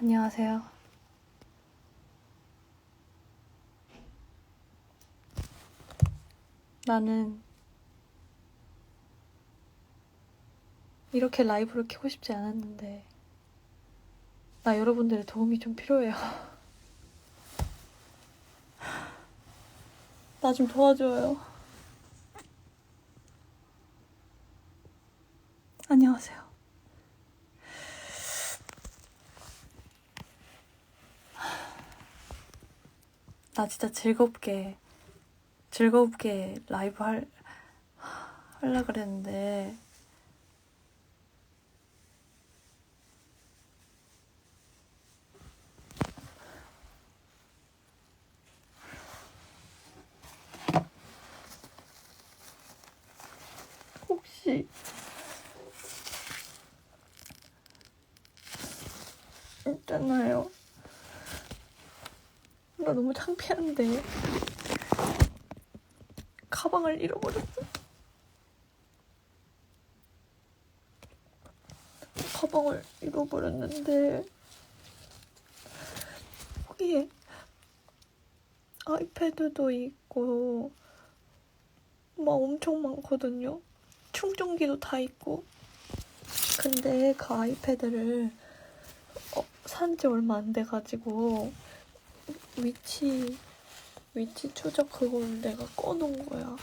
안녕하세요. 나는 이렇게 라이브를 켜고 싶지 않았는데, 나 여러분들의 도움이 좀 필요해요. 나 좀 도와줘요. 안녕하세요. 나 진짜 즐겁게 즐겁게 라이브 할 하려 그랬는데 혹시 있잖아요. 나 너무 창피한데 가방을 잃어버렸어. 가방을 잃어버렸는데 거기에 아이패드도 있고 막 엄청 많거든요. 충전기도 다 있고. 근데 그 아이패드를 어, 산지 얼마 안 돼가지고 위치 위치 추적 그걸 내가 꺼놓은 거야.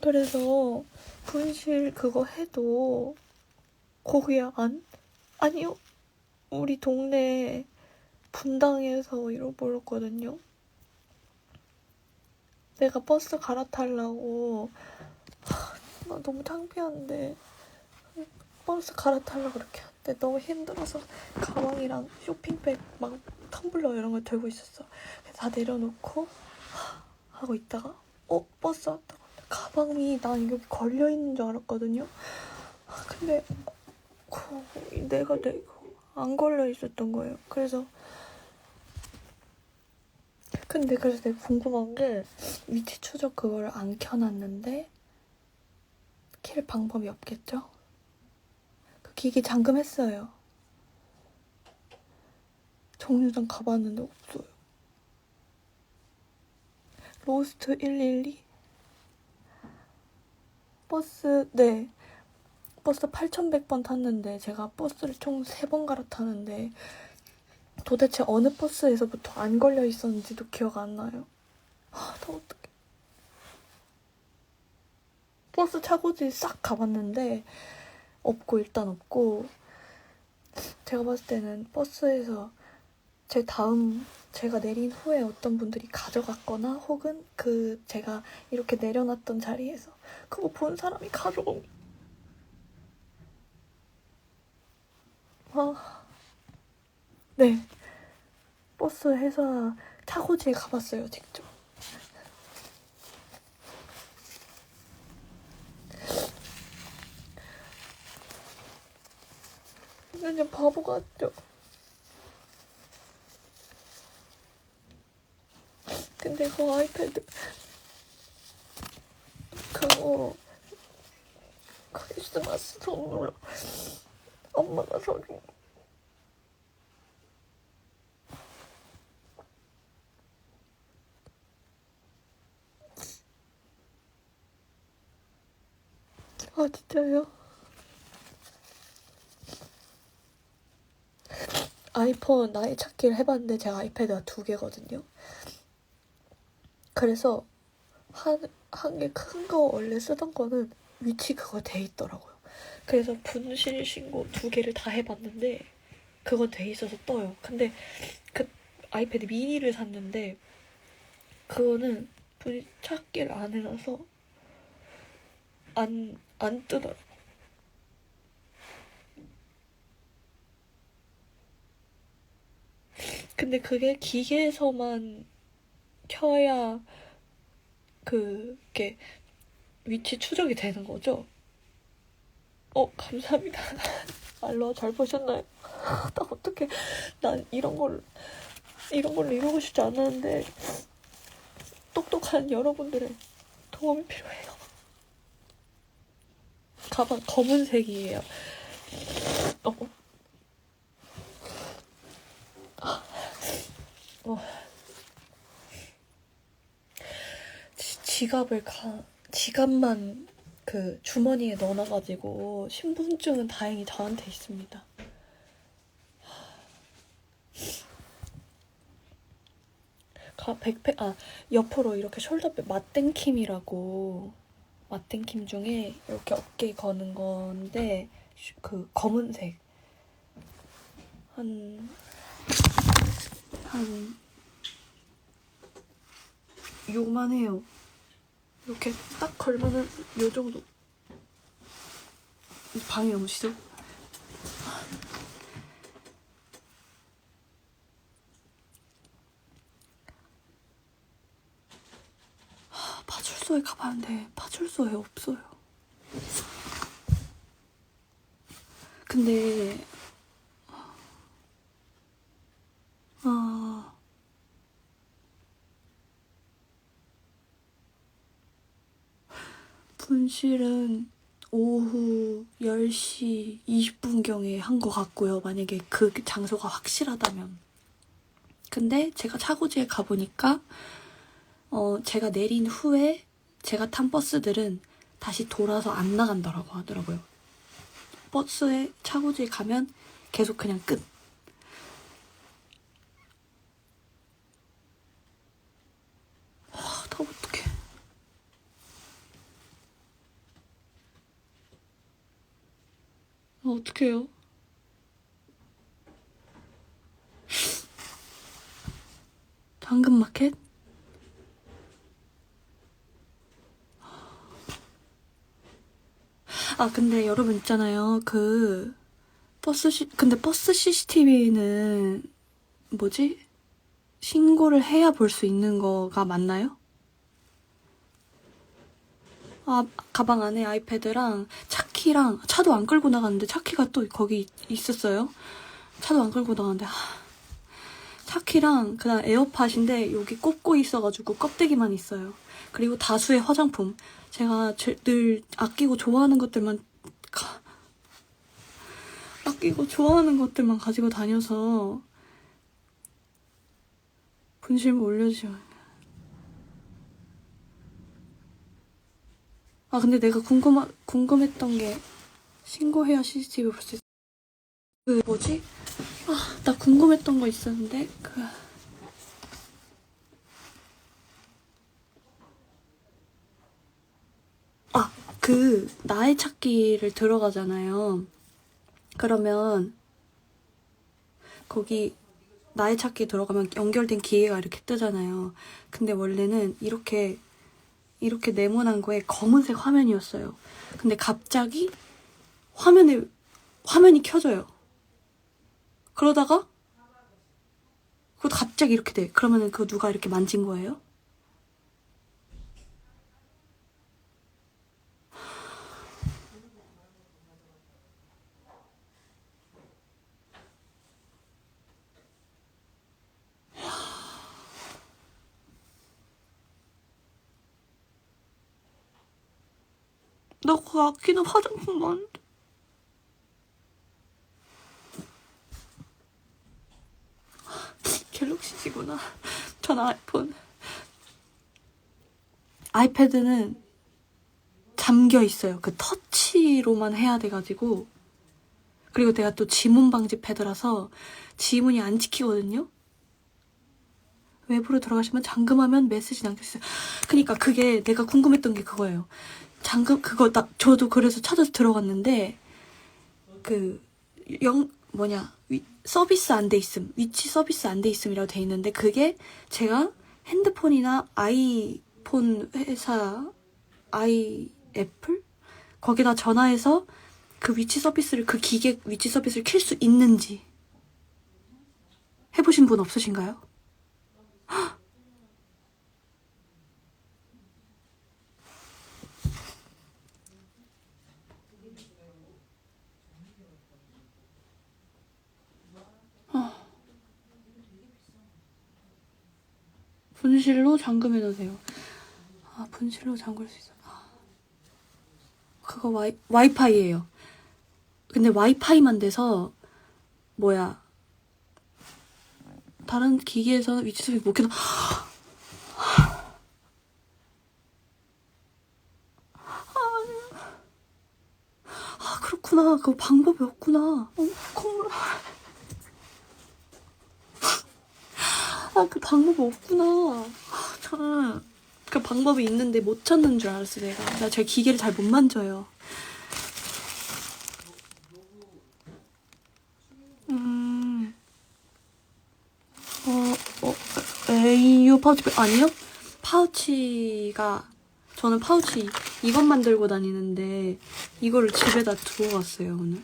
그래서 분실 그거 해도 거기에 안 아니요 우리 동네 분당에서 잃어버렸거든요. 내가 버스 갈아타려고 하, 나 너무 창피한데 버스 갈아타려고 그렇게 하는데 너무 힘들어서 가방이랑 쇼핑백 막 텀블러 이런 걸 들고 있었어. 다 내려놓고 하, 하고 있다가 어 버스 왔다고 가방이 난 여기 걸려 있는 줄 알았거든요. 아, 근데 그, 내가 내안 걸려 있었던 거예요. 그래서 근데 그래서 내가 궁금한 게 위치 추적 그거를 안 켜놨는데 킬 방법이 없겠죠? 그 기기 잠금했어요. 정류장 가봤는데 없어요. 로스트 112? 버스, 네. 버스 8100번 탔는데 제가 버스를 총 3번 갈아타는데 도대체 어느 버스에서부터 안 걸려 있었는지도 기억 안 나요. 아, 나 어떡해. 버스 차고지 싹 가봤는데 없고 일단 없고 제가 봤을 때는 버스에서 제 다음 제가 내린 후에 어떤 분들이 가져갔거나 혹은 그 제가 이렇게 내려놨던 자리에서 그거 본 사람이 가져온 아, 네. 버스 회사 차고지에 가봤어요, 직접. 완전 바보 같죠? 근데 그 아이패드 그거 크리스마스 선물로 엄마가 사준 아 진짜요? 아이폰 나이 찾기를 해봤는데 제가 아이패드가 두 개거든요. 그래서 한 한 개 큰 거 원래 쓰던 거는 위치 그거 돼 있더라고요. 그래서 분실 신고 두 개를 다 해봤는데 그건 돼 있어서 떠요. 근데 그 아이패드 미니를 샀는데 그거는 분실 찾기를 안 해놔서 안, 안 뜨더라고. 근데 그게 기계에서만 켜야 그게 위치 추적이 되는 거죠? 어, 감사합니다. 알로 잘 보셨나요? 나 어떻게 난 이런 걸 이런 걸로 이루고 싶지 않았는데 똑똑한 여러분들의 도움이 필요해요. 가방 검은색이에요. 어, 어. 지, 갑을 가, 지갑만 그 주머니에 넣어놔가지고 신분증은 다행히 저한테 있습니다. 가, 백팩, 아, 옆으로 이렇게 숄더백 맛땡킴이라고, 맛땡킴 중에 이렇게 어깨에 거는 건데 그 검은색 한 한 요만 해요. 이렇게 딱 걸면은 요 정도. 이 방에 오시죠? 하, 파출소에 가봤는데 파출소에 없어요. 근데 아 분실은 오후 10시 20분경에 한 것 같고요. 만약에 그 장소가 확실하다면. 근데 제가 차고지에 가보니까, 어, 제가 내린 후에 제가 탄 버스들은 다시 돌아서 안 나간다라고 하더라고요. 버스에 차고지에 가면 계속 그냥 끝. 와, 나 어떡해. 아, 어떡해요? 당근마켓? 아, 근데 여러분 있잖아요. 그, 버스 시, 근데 버스 CCTV는 뭐지? 신고를 해야 볼 수 있는 거가 맞나요? 아, 가방 안에 아이패드랑 차키랑 차도 안 끌고 나갔는데 차키가 또 거기 있었어요. 차도 안 끌고 나갔는데 하, 차키랑 그다음 에어팟인데 여기 꼽고 있어가지고 껍데기만 있어요. 그리고 다수의 화장품. 제가 제- 늘 아끼고 좋아하는 것들만 가- 아끼고 좋아하는 것들만 가지고 다녀서 분실물 올려주시면 아 근데 내가 궁금하, 궁금했던 게 신고해야 CCTV 볼 수 있어 그 뭐지? 아 나 궁금했던 거 있었는데 그 아, 그 나의 찾기를 들어가잖아요. 그러면 거기 나의 찾기 들어가면 연결된 기계가 이렇게 뜨잖아요. 근데 원래는 이렇게 이렇게 네모난 거에 검은색 화면이었어요. 근데 갑자기 화면에 화면이 켜져요. 그러다가 그거 갑자기 이렇게 돼. 그러면은 그거 누가 이렇게 만진 거예요? 나그 아끼는 화장품 많은데. 갤럭시지구나. 전 아이폰. 아이패드는 잠겨 있어요. 그 터치로만 해야 돼가지고. 그리고 내가 또 지문 방지 패드라서 지문이 안 찍히거든요. 외부로 들어가시면 잠금하면 메시지 남겨주세요. 그니까 그게 내가 궁금했던 게 그거예요. 잠금 그거 나 저도 그래서 찾아서 들어갔는데 그 영 뭐냐 위, 서비스 안 돼 있음 위치 서비스 안 돼 있음이라고 돼 있는데 그게 제가 핸드폰이나 아이폰 회사 아이 애플 거기다 전화해서 그 위치 서비스를 그 기계 위치 서비스를 킬 수 있는지 해보신 분 없으신가요? 분실로 잠금해 놓으세요. 아, 분실로 잠글 수 있어. 아. 그거 와이, 와이파이예요. 근데 와이파이만 돼서 뭐야 다른 기기에서 위치 수익 못 켜도 아 그렇구나 그 방법이 없구나 어, 콧물 아, 그 방법이 없구나. 아, 저는 그 방법이 있는데 못 찾는 줄 알았어, 내가. 나 제 기계를 잘 못 만져요. 음. 어, 어, AU 파우치, 아니요? 파우치가, 저는 파우치 이것 만 들고 다니는데, 이거를 집에다 두고 갔어요, 오늘.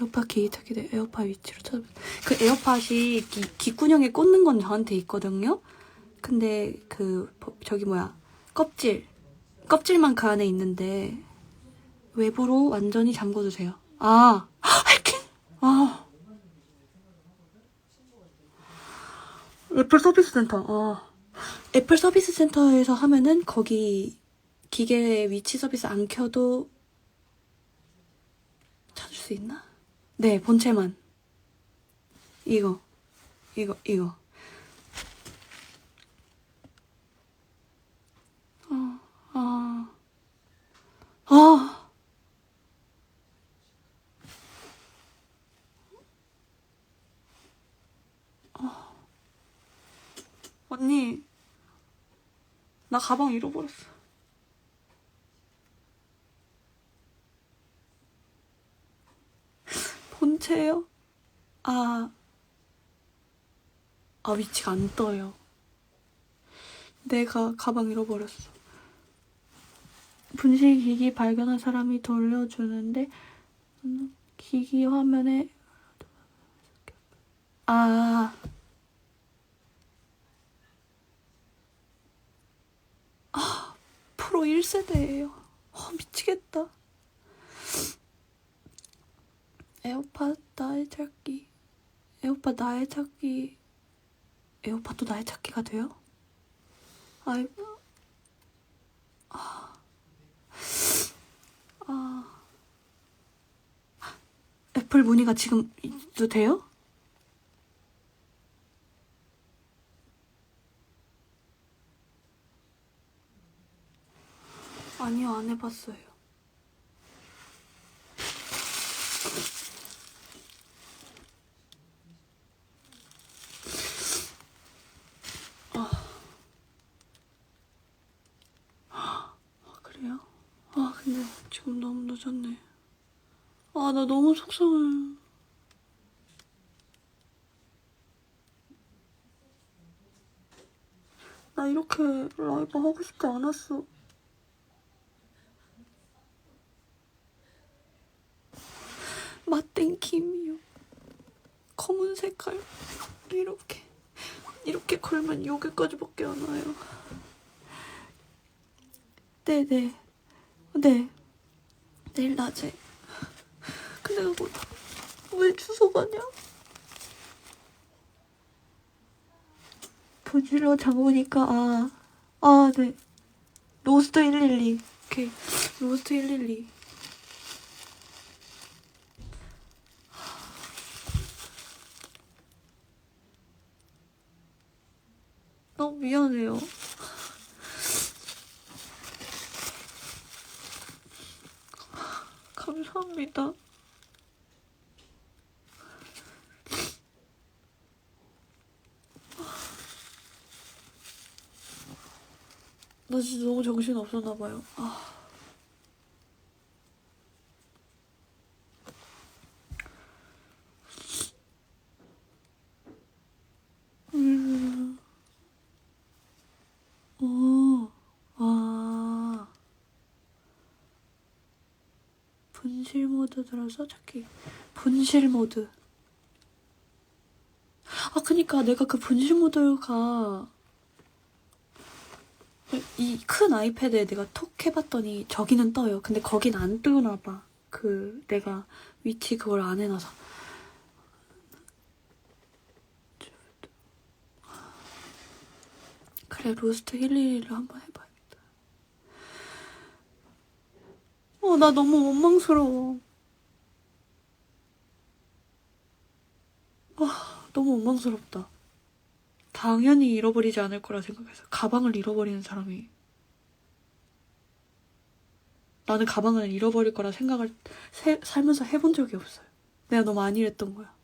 에어팟 기기타기 대 에어팟 위치로 찾아봤 그 에어팟이 기, 귓구녕에 꽂는 건 저한테 있거든요? 근데 그, 버- 저기 뭐야, 껍질. 껍질만 그 안에 있는데, 외부로 완전히 잠궈주세요. 아, 하이킹! 아. 애플 서비스 센터. 어. 애플 서비스 센터에서 하면은 거기 기계 위치 서비스 안 켜도 찾을 수 있나? 네, 본체만. 이거. 이거, 이거. 어, 아. 아. 언니, 나 가방 잃어버렸어. 본체요? 아, 아, 위치가 안 떠요. 내가 가방 잃어버렸어. 분실 기기 발견한 사람이 돌려주는데, 음, 기기 화면에, 아, 프로 1세대예요. 어, 미치겠다. 에어팟 나의 찾기. 에어팟 나의 찾기. 에어팟 도 나의 찾기가 돼요? 아이고. 아. 아. 애플 문의가 지금 있도 돼요? 아니요, 안 해봤어요. 아, 그래요? 아, 근데 지금 너무 늦었네. 아, 나 너무 속상해. 나 이렇게 라이브 하고 싶지 않았어. 맛땡김이요. 검은 색깔. 이렇게. 이렇게 걸면 여기까지밖에 안 와요. 네네. 네. 내일 낮에. 근데 그거 왜 주워가냐? 보지러 장보니까 아. 아, 네. 로스터 112. 오케이. 로스터 112. 너무 미안해요. 감사합니다. 나 진짜 너무 정신 없었나 봐요. 아. 음. 오, 아. 분실 모드 들어서 찾기. 분실 모드. 아, 그니까 내가 그 분실 모드가 이 큰 아이패드에 내가 톡 해봤더니 저기는 떠요. 근데 거긴 안 뜨나 봐. 그 내가 위치 그걸 안 해놔서. 그래 로스트 111로 한번 해봐야겠다. 어, 나 너무 원망스러워. 아, 너무 원망스럽다. 당연히 잃어버리지 않을 거라 생각해서 가방을 잃어버리는 사람이 나는 가방을 잃어버릴 거라 생각을 세- 살면서 해본 적이 없어요. 내가 너무 안일했던 거야.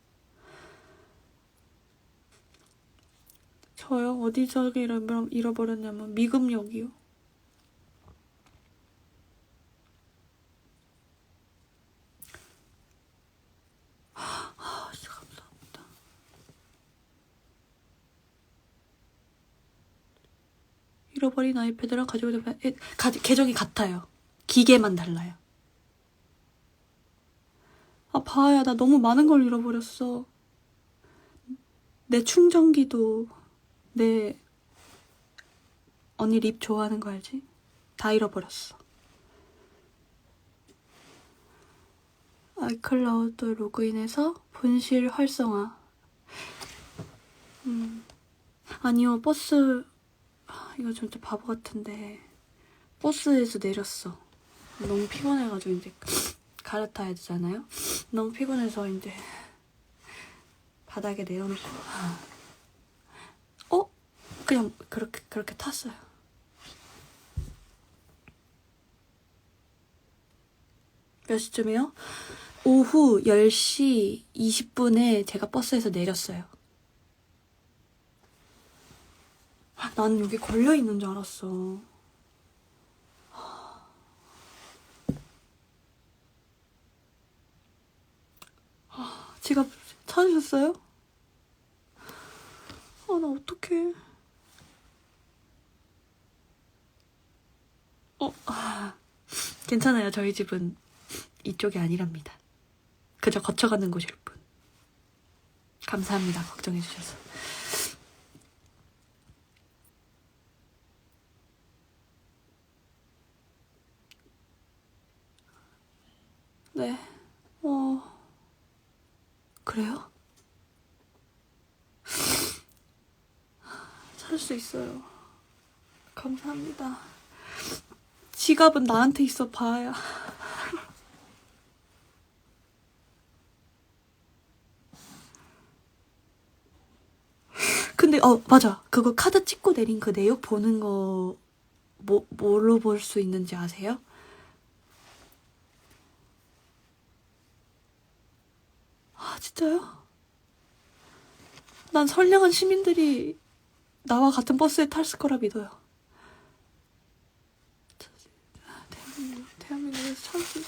저요? 어디서 잃어- 잃어버렸냐면 미금역이요. 아, 진짜 감사합니다. 잃어버린 아이패드랑 가지고 있는 애- 가- 계정이 같아요. 기계만 달라요. 아, 바야, 나 너무 많은 걸 잃어버렸어. 내 충전기도, 내, 언니 립 좋아하는 거 알지? 다 잃어버렸어. 아이클라우드 로그인해서 분실 활성화. 음, 아니요, 버스, 아, 이거 진짜 바보 같은데. 버스에서 내렸어. 너무 피곤해가지고 이제 갈아타야 되잖아요. 너무 피곤해서 이제 바닥에 내려놓고 어? 그냥 그렇게 그렇게 탔어요. 몇 시쯤이요? 오후 10시 20분에 제가 버스에서 내렸어요. 아, 나는 여기 걸려 있는 줄 알았어. 지갑 찾으셨어요? 아, 나 어떡해. 어, 아, 괜찮아요. 저희 집은 이쪽이 아니랍니다. 그저 거쳐가는 곳일 뿐. 감사합니다. 걱정해주셔서. 네. 어, 그래요? 살 수 있어요. 감사합니다. 지갑은 나한테 있어 봐야. 근데 어 맞아 그거 카드 찍고 내린 그 내역 보는 거 뭐, 뭘로 볼 수 있는지 아세요? 아 진짜요? 난 선량한 시민들이 나와 같은 버스에 탔을 거라 믿어요. 대한민국, 대한민국에서 참수.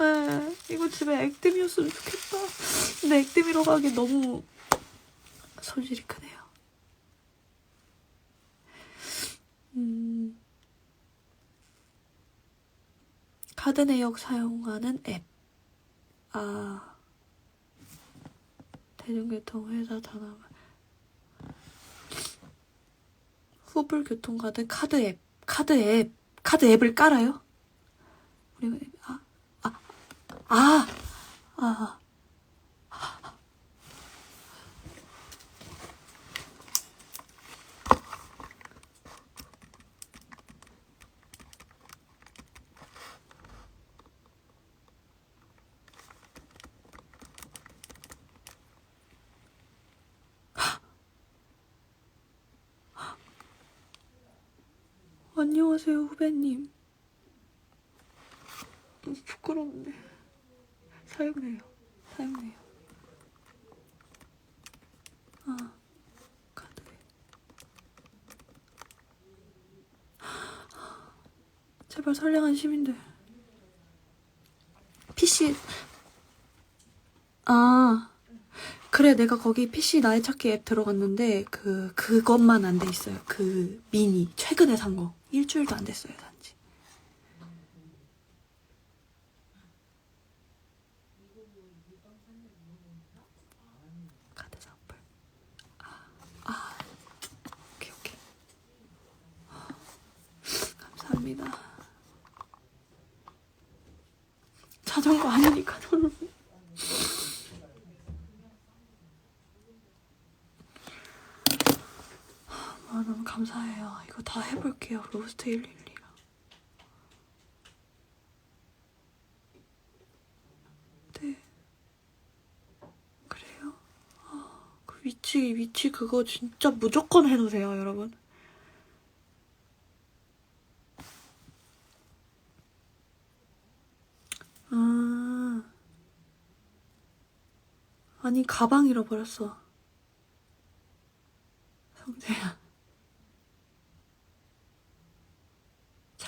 에, 이거 집에 액땜이었으면 좋겠다. 근데 액땜이로 가기 너무 손실이 크네요. 음, 카드 내역 사용하는 앱. 아, 대중교통 회사 전화. 후불 교통카드 카드 앱, 카드 앱, 카드 앱을 깔아요? 우리 아, 아, 아, 아. 안녕하세요, 후배님. 음, 부끄러운데. 사용해요. 사용해요. 아, 카드. 제발 선량한 시민들. PC. 아, 그래, 내가 거기 PC 나의 찾기 앱 들어갔는데, 그, 그것만 안 돼 있어요. 그, 미니. 최근에 산 거. 일주일도 안 됐어요, 산지. 카드 선불. 아, 아. 오케이, 오케이. 아, 감사합니다. 자전거 아니니까 너무. 감사해요. 이거 다 해볼게요. 로스트 112랑. 네. 그래요? 아, 그 위치, 위치 그거 진짜 무조건 해놓으세요, 여러분. 아. 아니, 가방 잃어버렸어. 성재야.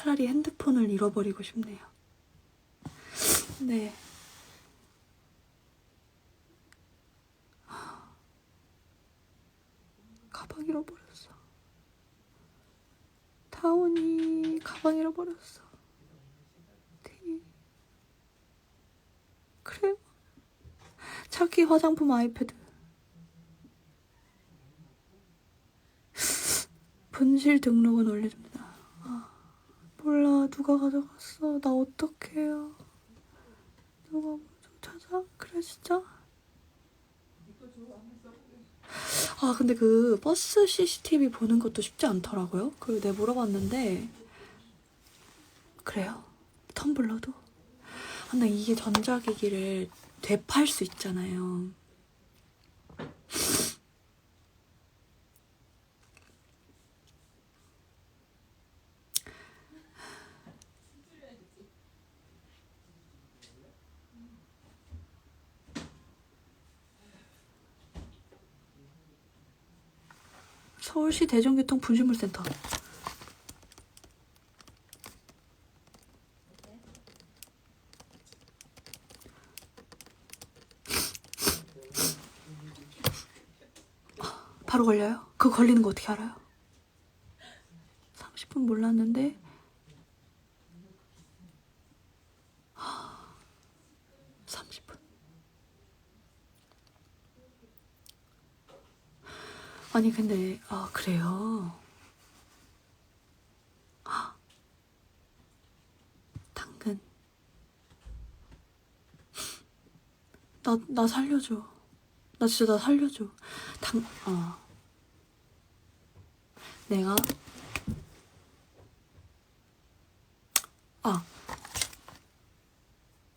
차라리 핸드폰을 잃어버리고 싶네요. 네. 가방 잃어버렸어. 타온이 가방 잃어버렸어. 그래요. 차키 화장품 아이패드. 분실 등록은 올려줍니다. 아, 몰라 누가 가져갔어. 나 어떡해요. 누가 뭐 좀 찾아? 그래 진짜? 아 근데 그 버스 CCTV 보는 것도 쉽지 않더라고요. 그리고 내가 물어봤는데 그래요. 텀블러도. 아, 근데 이게 전자기기를 되팔 수 있잖아요. 서울시 대중교통 분실물센터. 바로 걸려요? 그거 걸리는 거 어떻게 알아요? 30분 몰랐는데 30분 아니 근데 아 그래요? 아, 당근. 나 나 살려줘. 나 진짜 나 살려줘. 당 어. 내가 아.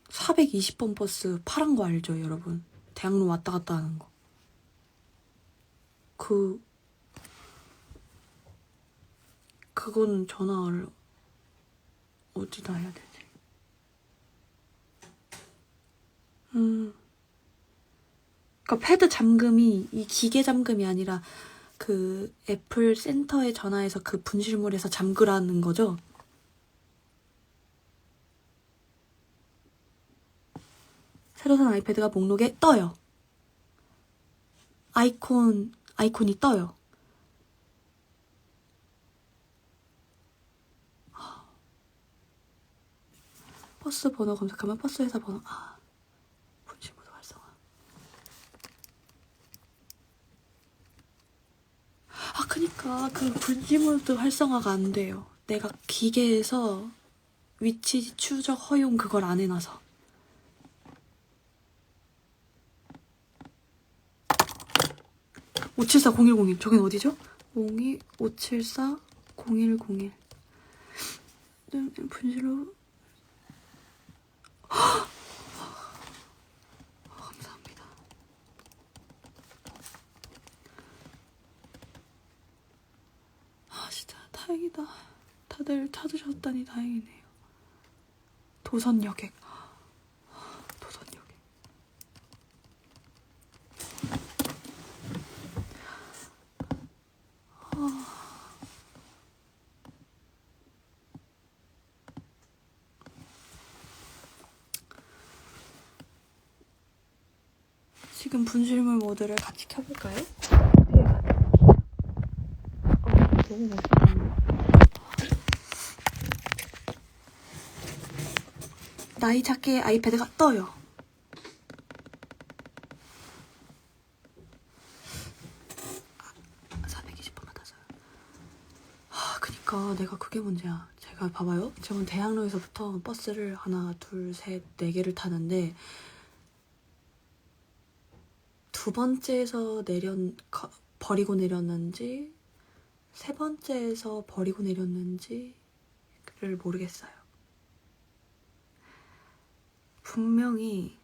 420번 버스 파란 거 알죠 여러분? 대학로 왔다 갔다 하는 거 그, 그건 전화를 어디다 해야 되지? 음. 그니까 패드 잠금이 이 기계 잠금이 아니라 그 애플 센터에 전화해서 그 분실물에서 잠그라는 거죠? 새로 산 아이패드가 목록에 떠요. 아이콘, 아이콘이 떠요. 버스 번호 검색하면 버스 회사 번호, 아, 분실모드 활성화. 아, 그니까 그 분실모드 활성화가 안 돼요. 내가 기계에서 위치 추적 허용 그걸 안 해놔서. 오칠사 공일공일 저긴 어디죠? 02 574 0101 분실로 헉! 감사합니다. 아 진짜 다행이다. 다들 찾으셨다니 다행이네요. 도선 여객. 도선 여객. 지금 분실물 모드를 같이 켜볼까요? 어, 너무. 나이 찾기에 아이패드가 떠요. 아, 420번 받아서요. 아, 그니까 내가 그게 문제야. 제가 봐봐요. 지금 대학로에서부터 버스를 하나, 둘, 셋, 네 개를 타는데 두 번째에서 내렸 거- 버리고 내렸는지 세 번째에서 버리고 내렸는지를 모르겠어요. 분명히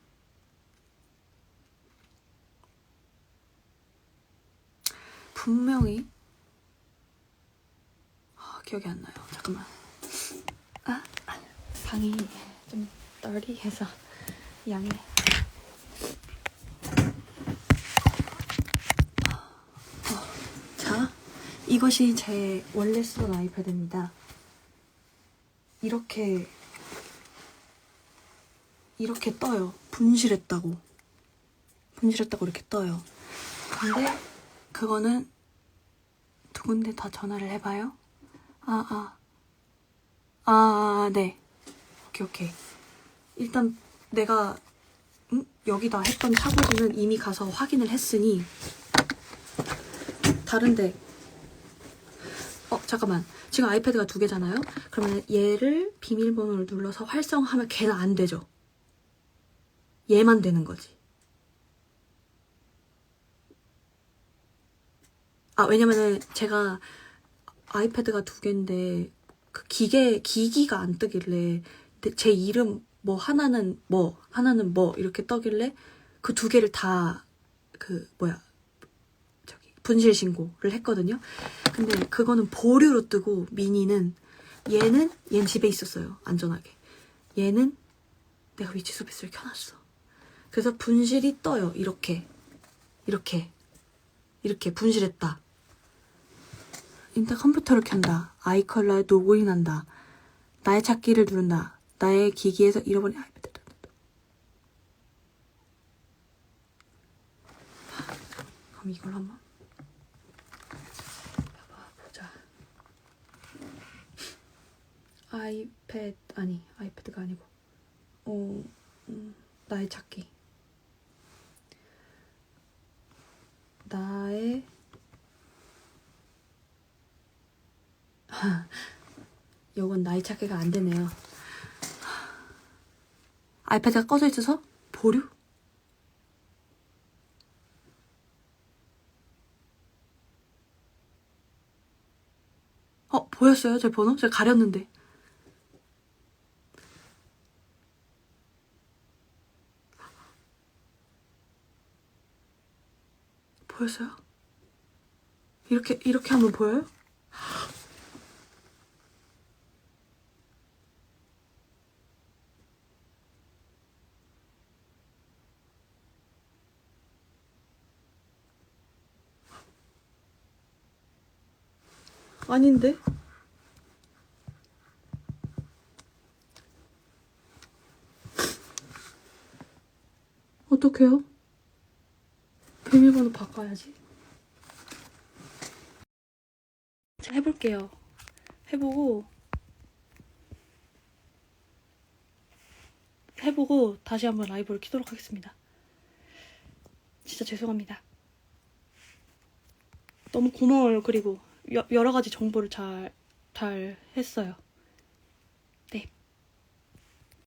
분명히 아, 기억이 안 나요. 잠깐만. 아, 아, 방이 좀 떨리해서 양해. 이것이 제 원래 쓰던 아이패드입니다. 이렇게 이렇게 떠요. 분실했다고. 분실했다고 이렇게 떠요. 근데 그거는 두 군데 다 전화를 해봐요. 아, 아. 아, 아, 네. 오케이, 오케이. 일단 내가 음? 여기다 했던 차고지는 이미 가서 확인을 했으니 다른데 어 잠깐만. 지금 아이패드가 두 개잖아요? 그러면 얘를 비밀번호를 눌러서 활성화하면 걔는 안 되죠? 얘만 되는 거지. 아 왜냐면은 제가 아이패드가 두 개인데 그 기계 기기가 안 뜨길래 제 이름 뭐 하나는 뭐 하나는 뭐 이렇게 떠길래 그 두 개를 다 그 뭐야 분실 신고를 했거든요. 근데 그거는 보류로 뜨고 미니는 얘는 얘는 집에 있었어요 안전하게. 얘는 내가 위치 서비스를 켜놨어. 그래서 분실이 떠요 이렇게 이렇게 이렇게 분실했다. 일단 컴퓨터를 켠다. 아이 컬러에 로그인한다. 나의 찾기를 누른다. 나의 기기에서 잃어버린 아이패드. 그럼 이걸 한번 봐봐 보자. 아이패드 아니 아이패드가 아니고 어 음, 나의 찾기. 나의 요건 나이 찾기가 안 되네요. 아이패드가 꺼져 있어서 보류? 어, 보였어요? 제 번호? 제가 가렸는데. 보였어요? 이렇게, 이렇게 하면 보여요? 아닌데? 어떡해요? 비밀번호 바꿔야지. 자, 해볼게요. 해보고, 해보고 다시 한번 라이브를 키도록 하겠습니다. 진짜 죄송합니다. 너무 고마워요. 그리고 여, 여러 가지 정보를 잘, 잘 했어요.